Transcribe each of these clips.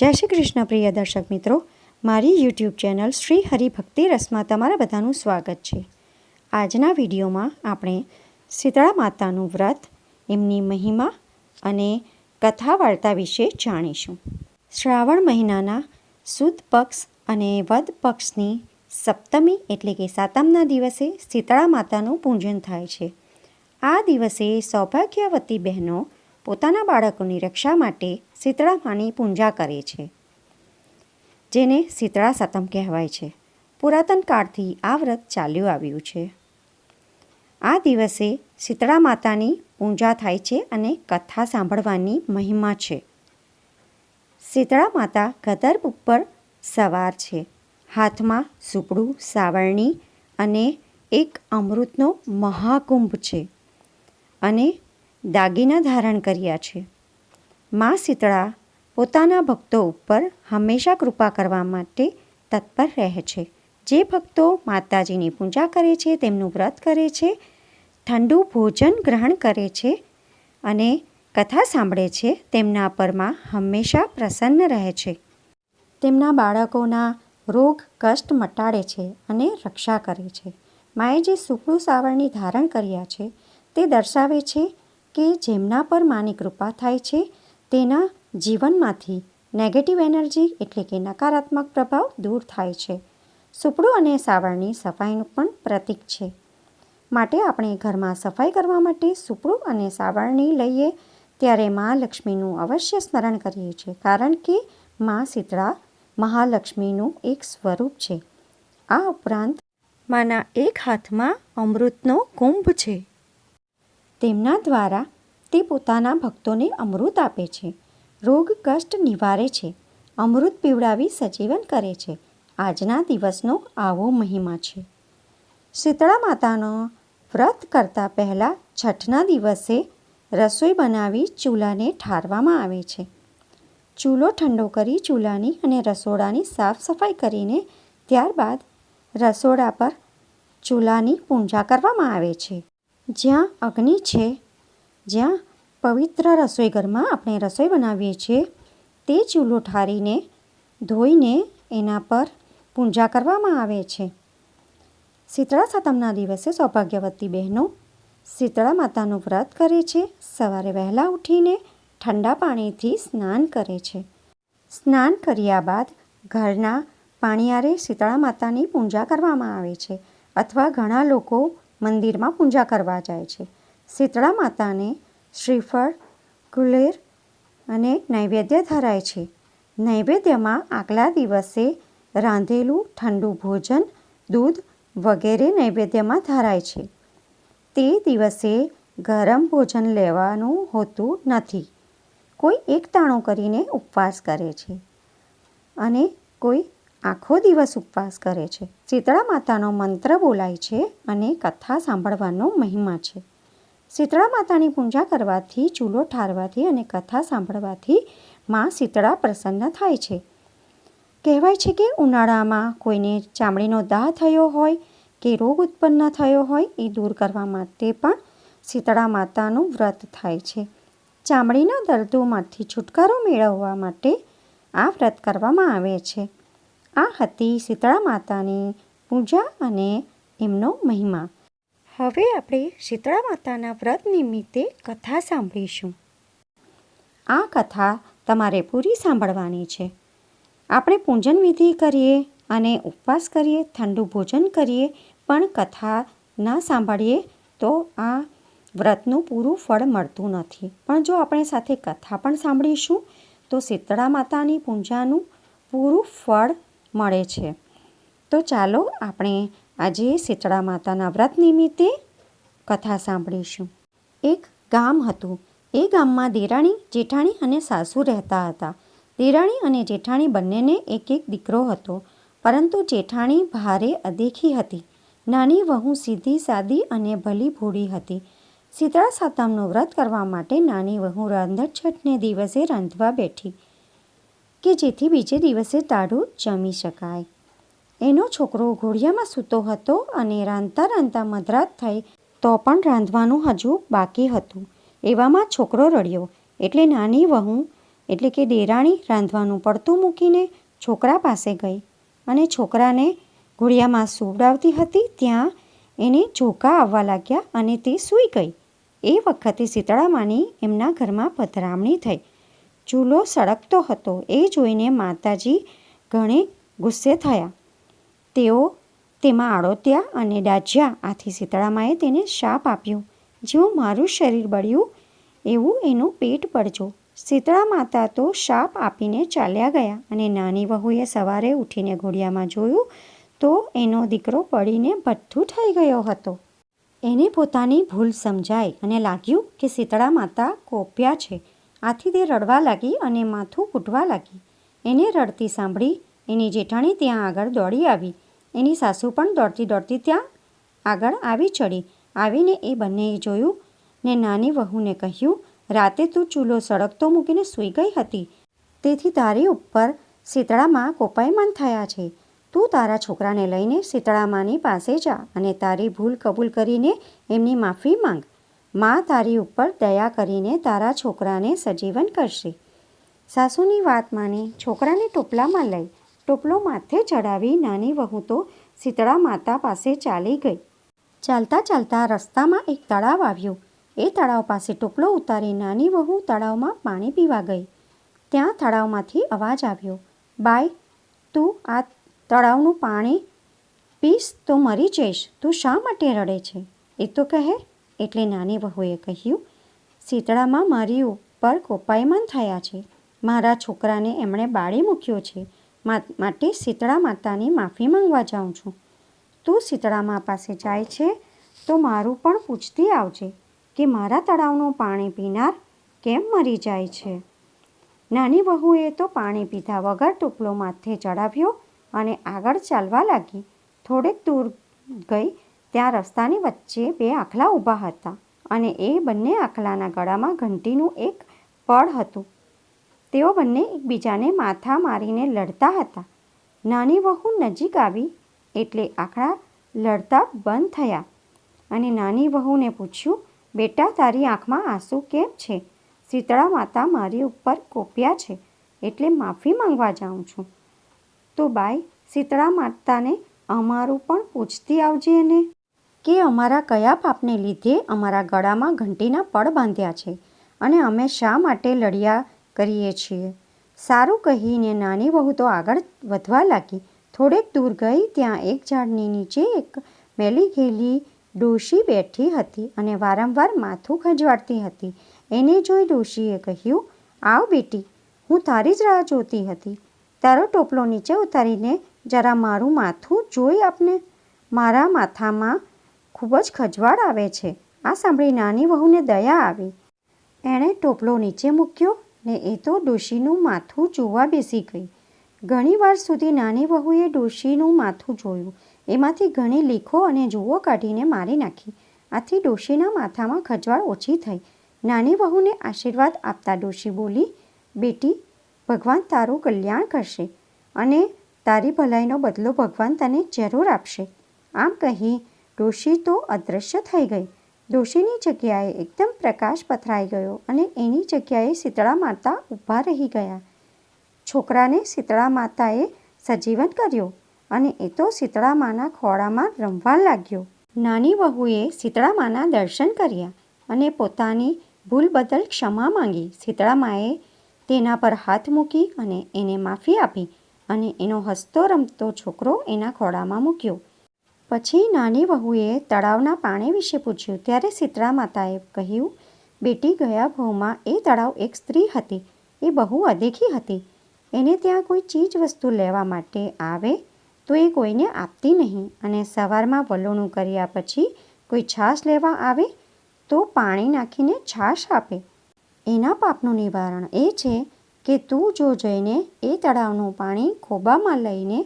જય શ્રી કૃષ્ણ પ્રિય દર્શક મિત્રો. મારી યુટ્યુબ ચેનલ શ્રી હરિભક્તિ રસમાં તમારા બધાનું સ્વાગત છે. આજના વિડીયોમાં આપણે શીતળા માતાનું વ્રત, એમની મહિમા અને કથા વાર્તા વિશે જાણીશું. શ્રાવણ મહિનાના સુદ પક્ષ અને વદ પક્ષની સપ્તમી એટલે કે સાતમના દિવસે શીતળા માતાનું પૂજન થાય છે. આ દિવસે સૌભાગ્યવતી બહેનો પોતાના બાળકોની રક્ષા માટે શીતળા માની પૂજા કરે છે, જેને શીતળા સતમ કહેવાય છે. પુરાતન કાળથી આ વ્રત ચાલ્યું આવ્યું છે. આ દિવસે શીતળા માતાની પૂજા થાય છે અને કથા સાંભળવાની મહિમા છે. શીતળા માતા ગદર્ભ ઉપર સવાર છે. હાથમાં સુપડું, સાવરણી અને એક અમૃતનો મહાકુંભ છે અને દાગીના ધારણ કર્યા છે. મા શીતળા પોતાના ભક્તો ઉપર હંમેશા કૃપા કરવા માટે તત્પર રહે છે. જે ભક્તો માતાજીની પૂજા કરે છે, તેમનું વ્રત કરે છે, ઠંડુ ભોજન ગ્રહણ કરે છે અને કથા સાંભળે છે, તેમના પરમાં હંમેશા પ્રસન્ન રહે છે. તેમના બાળકોના રોગ, કષ્ટ મટાડે છે અને રક્ષા કરે છે. માએ જે સુપડું સાવરણી ધારણ કર્યા છે, તે દર્શાવે છે કે જેમના પર માની કૃપા થાય છે, તેના જીવનમાંથી નેગેટિવ એનર્જી એટલે કે નકારાત્મક પ્રભાવ દૂર થાય છે. સુપડું અને સાવરણી સફાઈનું પણ પ્રતીક છે. માટે આપણે ઘરમાં સફાઈ કરવા માટે સુપડું અને સાવરણી લઈએ ત્યારે મા લક્ષ્મીનું અવશ્ય સ્મરણ કરીએ છીએ, કારણ કે મા શીતળા મહાલક્ષ્મીનું એક સ્વરૂપ છે. આ ઉપરાંત, માના એક હાથમાં અમૃતનો કુંભ છે. તેમના દ્વારા તે પોતાના ભક્તોને અમૃત આપે છે. રોગ કષ્ટ નિવારે છે. અમૃત પીવડાવી સજીવન કરે છે. આજના દિવસનો આવો મહિમા છે. શીતળા માતાનો વ્રત કરતાં પહેલાં છઠના દિવસે રસોઈ બનાવી ચૂલાને ઠારવામાં આવે છે. ચૂલો ઠંડો કરી ચૂલાની અને રસોડાની સાફ સફાઈ કરીને ત્યારબાદ રસોડા પર ચૂલાની પૂજા કરવામાં આવે છે. જ્યાં અગ્નિ છે, જ્યાં પવિત્ર રસોઈ ઘરમાં આપણે રસોઈ બનાવીએ છીએ, તે ચૂલો ઠારીને, ધોઈને એના પર પૂજા કરવામાં આવે છે. શીતળા સાતમના દિવસે સૌભાગ્યવતી બહેનો શીતળા માતાનું વ્રત કરે છે, સવારે વહેલા ઉઠીને ઠંડા પાણીથી સ્નાન કરે છે. સ્નાન કર્યા બાદ ઘરના પાણીયારે શીતળા માતાની પૂજા કરવામાં આવે છે, અથવા ઘણા લોકો મંદિરમાં પૂજા કરવા જાય છે. શીતળા માતાને શ્રીફળ, કુલેર અને નૈવેદ્ય ધરાય છે. નૈવેદ્યમાં આગલા દિવસે રાંધેલું ઠંડુ ભોજન, દૂધ વગેરે નૈવેદ્યમાં ધરાય છે. તે દિવસે ગરમ ભોજન લેવાનું હોતું નથી. કોઈ એક કરીને ઉપવાસ કરે છે. અને કોઈ આખો દિવસ ઉપવાસ કરે છે. શીતળા માતાનો મંત્ર બોલાય છે અને કથા સાંભળવાનો મહિમા છે. શીતળા માતાની પૂજા કરવાથી, ચૂલો ઠારવાથી અને કથા સાંભળવાથી માં શીતળા પ્રસન્ન થાય છે. કહેવાય છે કે ઉનાળામાં કોઈને ચામડીનો દાહ થયો હોય કે રોગ ઉત્પન્ન થયો હોય એ દૂર કરવા માટે પણ શીતળા માતાનું વ્રત થાય છે. ચામડીના દર્દોમાંથી છુટકારો મેળવવા માટે આ વ્રત કરવામાં આવે છે. આ હતી શીતળા માતાની પૂજા અને એમનો મહિમા. હવે આપણે શીતળા માતાના વ્રત નિમિત્તે કથા સાંભળીશું. આ કથા તમારે પૂરી સાંભળવાની છે. આપણે પૂજન વિધિ કરીએ અને ઉપવાસ કરીએ, ઠંડુ ભોજન કરીએ, પણ કથા ના સાંભળીએ તો આ વ્રતનું પૂરું ફળ મળતું નથી. પણ જો આપણે સાથે કથા પણ સાંભળીશું, તો શીતળા માતાની પૂજાનું પૂરું ફળ મળે છે. તો ચાલો આપણે આજે શીતળા માતાના વ્રત નિમિત્તે કથા સાંભળીશું. એક ગામ હતું. એ ગામમાં દેરાણી, જેઠાણી અને સાસુ રહેતા હતા. દેરાણી અને જેઠાણી બંનેને એક એક દીકરો હતો. પરંતુ જેઠાણી ભારે અદેખી હતી. નાની વહુ સીધી, સાદી અને ભલી ભૂડી હતી. શીતળા સાતમનું વ્રત કરવા માટે નાની વહુ રાંધણછઠને દિવસે રાંધવા બેઠી. કે જેથી બીજે દિવસે તાળું જમી શકાય. એનો છોકરો ઘોડિયામાં સૂતો હતો અને રાંધતા રાંધતા મધરાત થઈ તો પણ રાંધવાનું હજુ બાકી હતું. એવામાં છોકરો રડ્યો. એટલે નાની વહુ, એટલે કે દેરાણી રાંધવાનું પડતું મૂકીને છોકરા પાસે ગઈ. અને છોકરાને ઘોડિયામાં સુવડાવતી હતી ત્યાં એને ઝોકા આવવા લાગ્યા અને તે સૂઈ ગઈ. એ વખતે શીતળામાની એમના ઘરમાં પધરામણી થઈ. ચૂલો સળગતો હતો. એ જોઈને માતાજી ઘણે ગુસ્સે થયા. તેઓ તેમાં આળોત્યા અને ડાજ્યા આથી શીતળામાએ તેને શાપ આપ્યો. જેવું મારું શરીર બળ્યું, એવું એનું પેટ પડજો શીતળા માતા તો શાપ આપીને ચાલ્યા ગયા અને નાની વહુએ સવારે ઉઠીને ઘોડિયામાં જોયું તો એનો દીકરો પડીને ભઠ્ઠું થઈ ગયો હતો. એને પોતાની ભૂલ સમજાઈ અને લાગ્યું કે શીતળા માતા કોપ્યા છે. આથી તે રડવા લાગી અને માથું કૂટવા લાગી. એને રડતી સાંભળી, એની જેઠાણી ત્યાં આગળ દોડી આવી. એની સાસુ પણ દોડતી દોડતી ત્યાં આગળ આવી ચડી. આવીને એ બંનેએ જોયું ને નાની વહુને કહ્યું, રાતે તું ચૂલો સળગતો મૂકીને સૂઈ ગઈ હતી. તેથી તારી ઉપર શીતળામાં કોપાયમાન થયા છે. તું તારા છોકરાને લઈને શીતળામાની પાસે જા અને તારી ભૂલ કબૂલ કરીને એમની માફી માંગ. માં તારી ઉપર દયા કરીને તારા છોકરાને સજીવન કરશે. સાસુની વાત માની છોકરાને ટોપલામાં લઈ, ટોપલો માથે ચડાવી નાની વહુ તો શીતળા માતા પાસે ચાલી ગઈ. ચાલતા ચાલતા રસ્તામાં એક તળાવ આવ્યું. એ તળાવ પાસે ટોપલો ઉતારી નાની વહુ તળાવમાં પાણી પીવા ગઈ. ત્યાં તળાવમાંથી અવાજ આવ્યો બાય તું આ તળાવનું પાણી પીશ તો મરી જઈશ. તું શા માટે રડે છે? એ તો કહે એટલે નાની વહુએ કહ્યું, શીતળામાં મારી ઉપર કોપાયમાન થયા છે. મારા છોકરાને એમણે બાળી મૂક્યો છે. માટે શીતળા માતાની માફી માંગવા જાઉં છું. તું શીતળામાં પાસે જાય છે તો મારું પણ પૂછતી આવજે કે મારા તળાવનું પાણી પીનાર કેમ મરી જાય છે. નાની વહુએ તો પાણી પીધા વગર ટોપલો માથે ચડાવ્યો અને આગળ ચાલવા લાગી. થોડેક દૂર ગઈ ત્યાં રસ્તાની વચ્ચે બે આખલા ઊભા હતા અને એ બંને આખલાના ગળામાં ઘંટીનું એક પળ હતું. તેઓ બંને એકબીજાને માથા મારીને લડતા હતા. નાની વહુ નજીક આવી એટલે આખલા લડતા બંધ થયા અને નાની વહુને પૂછ્યું, બેટા, તારી આંખમાં આંસુ કેમ છે? શીતળા માતા મારી ઉપર કોપ્યા છે, એટલે માફી માંગવા જાઉં છું. તો બાઈ, શીતળા માતાને અમારું પણ પૂછતી આવજે ને કે અમારા કયા પાપને લીધે અમારા ગળામાં ઘંટીના પળ બાંધ્યા છે અને અમે શા માટે લડ્યા કરીએ છીએ? સારું કહીને નાની વહુ તો આગળ વધવા લાગી. થોડેક દૂર ગઈ ત્યાં એક ઝાડની નીચે એક મેલી ગયેલી ડોશી બેઠી હતી અને વારંવાર માથું ખંજવાડતી હતી. એને જોઈ ડોશીએ કહ્યું, આવ બેટી, હું તારી જ રાહ જોતી હતી. તારો ટોપલો નીચે ઉતારીને જરા મારું માથું જોઈ આપને. મારા માથામાં ખૂબ જ ખજવાળ આવે છે. આ સાંભળી નાની વહુને દયા આવી. એણે ટોપલો નીચે મૂક્યો ને એ તો ડોશીનું માથું જોવા બેસી ગઈ. ઘણીવાર સુધી નાની વહુએ ડોશીનું માથું જોયું. એમાંથી ઘણી લીખો અને જુઓ કાઢીને મારી નાખી. આથી ડોશીના માથામાં ખજવાળ ઓછી થઈ. નાની વહુને આશીર્વાદ આપતા ડોશી બોલી, બેટી, ભગવાન તારું કલ્યાણ કરશે અને તારી ભલાઈનો બદલો ભગવાન તને જરૂર આપશે. આમ કહી ડોશી તો અદૃશ્ય થઈ ગઈ. ડોશીની જગ્યાએ એકદમ પ્રકાશ પથરાઈ ગયો અને એની જગ્યાએ શીતળા માતા ઊભા રહી ગયા. છોકરાને શીતળા માતાએ સજીવન કર્યો અને એ તો શીતળા માના ખોળામાં રમવા લાગ્યો. નાની વહુએ શીતળા માના દર્શન કર્યા અને પોતાની ભૂલ બદલ ક્ષમા માંગી. શીતળા માએ તેના પર હાથ મૂકી અને એને માફી આપી અને એનો હસતો રમતો છોકરો એના ખોળામાં મૂક્યો. પછી નાની વહુએ તળાવના પાણી વિશે પૂછ્યું. ત્યારે શીતળા માતાએ કહ્યું, બેટી, ગયા ભાવમાં એ તળાવ એક સ્ત્રી હતી. એ બહુ અદેખી હતી. એને ત્યાં કોઈ ચીજ વસ્તુ લેવા માટે આવે તો એ કોઈને આપતી નહીં. અને સવારમાં વલોણું કર્યા પછી કોઈ છાશ લેવા આવે તો પાણી નાખીને છાશ આપે. એના પાપનું નિવારણ એ છે કે તું જો જઈને એ તળાવનું પાણી ખોબામાં લઈને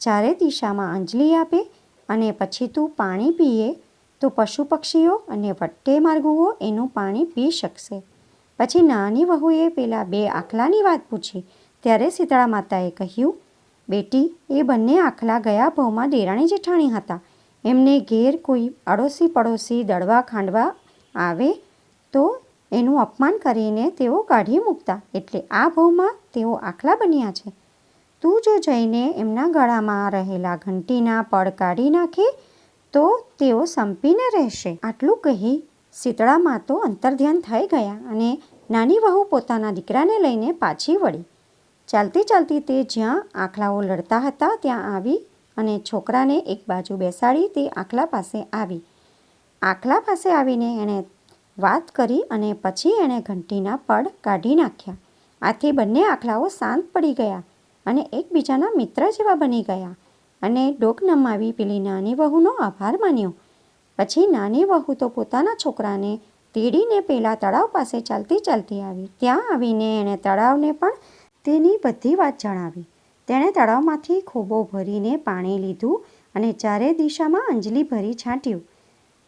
ચારે દિશામાં અંજલી આપે અને પછી તું પાણી પીએ, તો પશુ પક્ષીઓ અને વટ્ટે માર્ગુઓ એનું પાણી પી શકશે. પછી નાની વહુએ પેલા બે આખલાની વાત પૂછી. ત્યારે શીતળા માતાએ કહ્યું, બેટી, એ બંને આખલા ગયા ભાવમાં દેરાણી જેઠાણી હતા. એમને ઘેર કોઈ અડોશી પડોશી દળવા ખાંડવા આવે તો એનું અપમાન કરીને તેઓ કાઢી મૂકતા. એટલે આ ભવમાં તેઓ આખલા બન્યા છે. તું જો જઈને એમના ગળામાં રહેલા ઘંટીના પડ કાઢી નાખે, તો તેઓ સંપીને રહેશે. આટલું કહી શીતળામાં તો અંતર્ધ્યાન થઈ ગયા અને નાની વહુ પોતાના દીકરાને લઈને પાછી વળી. ચાલતી ચાલતી તે જ્યાં આખલાઓ લડતા હતા ત્યાં આવી અને છોકરાને એક બાજુ બેસાડી તે આખલા પાસે આવી. આખલા પાસે આવીને એણે વાત કરી અને પછી એણે ઘંટીના પડ કાઢી નાખ્યા. આથી બંને આખલાઓ શાંત પડી ગયા. અને એકબીજાના મિત્ર જેવા બની ગયા. અને ડોક નમાવી પેલી નાની વહુનો આભાર માન્યો. પછી નાની વહુ તો પોતાના છોકરાને તેડીને પેલા તળાવ પાસે ચાલતી ચાલતી આવી. ત્યાં આવીને એણે તળાવને પણ તેની બધી વાત જણાવી. તેણે તળાવમાંથી ખોબો ભરીને પાણી લીધું અને ચારે દિશામાં અંજલી ભરી છાંટ્યું.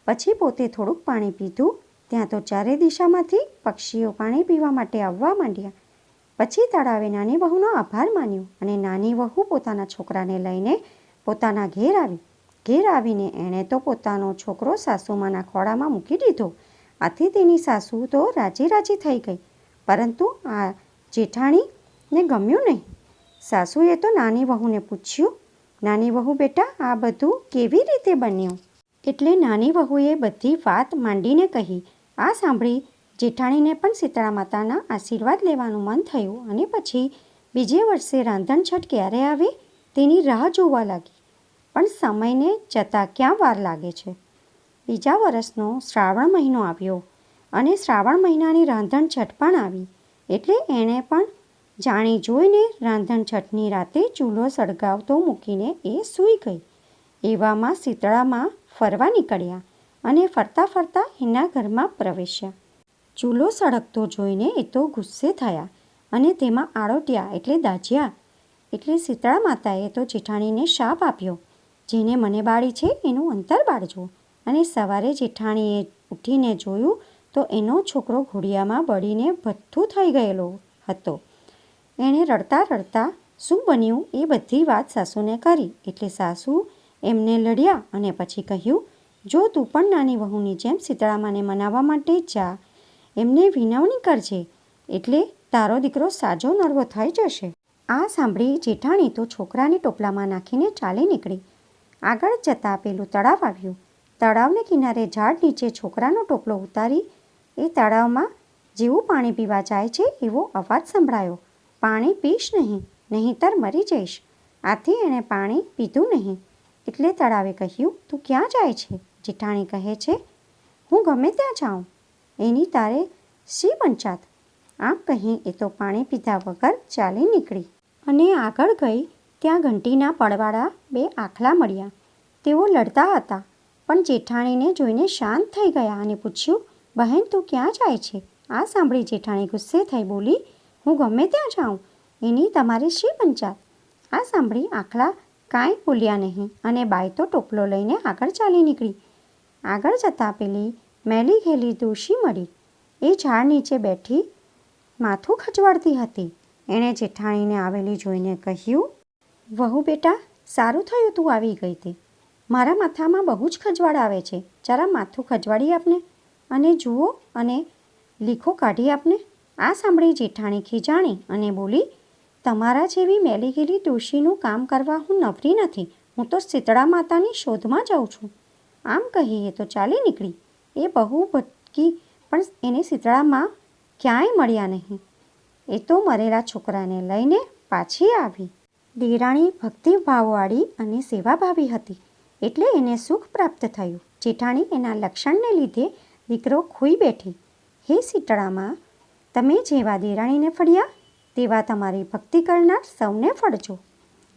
પછી પોતે થોડુંક પાણી પીધું. ત્યાં તો ચારે દિશામાંથી પક્ષીઓ પાણી પીવા માટે આવવા માંડ્યા. પછી તળાવે નાની વહુનો આભાર માન્યો અને નાની વહુ પોતાના છોકરાને લઈને પોતાના ઘેર આવી. ઘેર આવીને એણે તો પોતાનો છોકરો સાસુમાના ખોળામાં મૂકી દીધો. આથી તેની સાસુ તો રાજી રાજી થઈ ગઈ. પરંતુ આ જેઠાણીને ગમ્યું નહીં. સાસુએ તો નાની વહુને પૂછ્યું, નાની વહુ બેટા, આ બધું કેવી રીતે બન્યું? એટલે નાની વહુએ બધી વાત માંડીને કહી, આ સાંભળી જેઠાણીને પણ શીતળા માતાના આશીર્વાદ લેવાનું મન થયું અને પછી બીજે વર્ષે રાંધણછટ ક્યારે આવે તેની રાહ જોવા લાગી. પણ સમયને જતાં ક્યાં વાર લાગે છે? બીજા વર્ષનો શ્રાવણ મહિનો આવ્યો અને શ્રાવણ મહિનાની રાંધણછટ પણ આવી. એટલે એણે પણ જાણી જોઈને રાંધણછટની રાતે ચૂલો સળગાવતો મૂકીને એ સૂઈ ગઈ. એવામાં શીતળામાં ફરવા નીકળ્યા અને ફરતા ફરતા એના ઘરમાં પ્રવેશ્યા. ચૂલો સળગતો જોઈને એ તો ગુસ્સે થયા અને તેમાં આળોટ્યા એટલે દાજ્યા. એટલે શીતળા માતાએ તો જેઠાણીને શાપ આપ્યો. જેને મને બાળી છે એનું અંતર બાળજો. અને સવારે જેઠાણીએ ઉઠીને જોયું તો એનો છોકરો ઘોડિયામાં બળીને ભથ્થું થઈ ગયેલો હતો. એણે રડતા રડતા શું બન્યું એ બધી વાત સાસુને કરી. એટલે સાસુ એમને લડ્યા અને પછી કહ્યું, જો તું પણ નાની વહુની જેમ શીતળામાને મનાવવા માટે જા એમને વિનવણી કરજે, એટલે તારો દીકરો સાજો નરવો થઈ જશે. આ સાંભળી જેઠાણી તો છોકરાને ટોપલામાં નાખીને ચાલી નીકળી. આગળ જતાં પેલું તળાવ આવ્યું. તળાવને કિનારે ઝાડ નીચે છોકરાનો ટોપલો ઉતારી એ તળાવમાં જેવું પાણી પીવા જાય છે એવો અવાજ સંભળાયો. પાણી પીશ નહીં, નહીંતર મરી જઈશ. આથી એણે પાણી પીધું નહીં. એટલે તળાવે કહ્યું, તું ક્યાં જાય છે? જેઠાણી કહે છે, હું ગમે ત્યાં જાઉં. એની તારે શી પંચાત આમ કહી એ તો પાણી પીધા વગર ચાલી નીકળી. અને આગળ ગઈ ત્યાં ઘંટીના પડવાળા બે આખલા મળ્યા. તેઓ લડતા હતા, પણ જેઠાણીને જોઈને શાંત થઈ ગયા અને પૂછ્યું, બહેન, તું ક્યાં જાય છે? આ સાંભળી જેઠાણી ગુસ્સે થઈ બોલી, હું ગમે ત્યાં જાઉં. એની તમારી શી પંચાત આ સાંભળી આખલા કાંઈ બોલ્યા નહીં અને બાઈ તો ટોપલો લઈને આગળ ચાલી નીકળી. આગળ જતાં પેલી મેલી ઘેલી દોશી મળી. એ ઝાડ નીચે બેઠી માથું ખજવાડતી હતી. એણે જેઠાણીને આવેલી જોઈને કહ્યું, વહુ બેટા, સારું થયું તું આવી ગઈ તે. મારા માથામાં બહુ જ ખજવાળ આવે છે. જરા માથું ખજવાડી આપને. અને જુઓ અને લીખો કાઢી આપને. આ સાંભળી જેઠાણી ખીજાણી અને બોલી, તમારા જેવી મેલી ગયેલી દોશીનું કામ કરવા હું નફરી નથી. હું તો શીતળા માતાની શોધમાં જાઉં છું. આમ કહીએ તો ચાલી નીકળી. એ બહુ ભટકી પણ એને શીતળામાં ક્યાંય મળ્યા નહીં. એ તો મરેલા છોકરાને લઈને પાછી આવી. દેરાણી ભક્તિભાવવાળી અને સેવાભાવી હતી, એટલે એને સુખ પ્રાપ્ત થયું. જેઠાણી એના લક્ષણને લીધે દીકરો ખોઈ બેઠી. હે શીતળામાં, તમે જેવા દેરાણીને ફળ્યા, તેવા તમારી ભક્તિ કરનાર સૌને ફળજો.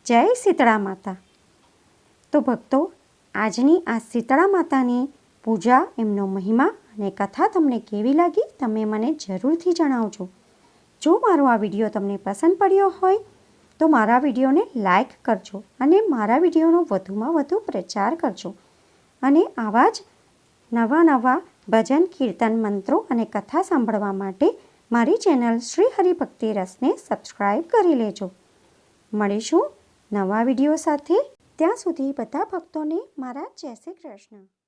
જય શીતળા માતા. તો ભક્તો, આજની આ શીતળા માતાની પૂજા, એમનો મહિમા અને કથા તમને કેવી લાગી તમે મને જરૂરથી જણાવજો. જો મારો આ વીડિયો તમને પસંદ પડ્યો હોય, તો મારા વિડીયોને લાઈક કરજો અને મારા વિડીયોનો વધુમાં વધુ પ્રચાર કરજો. અને આવા જ નવા નવા ભજન, કીર્તન, મંત્રો અને કથા સાંભળવા માટે મારી ચેનલ શ્રી હરિભક્તિ રસને સબસ્ક્રાઈબ કરી લેજો. મળીશું નવા વીડિયો સાથે. ત્યાં સુધી બધા ભક્તોને મારા જય શ્રી કૃષ્ણ.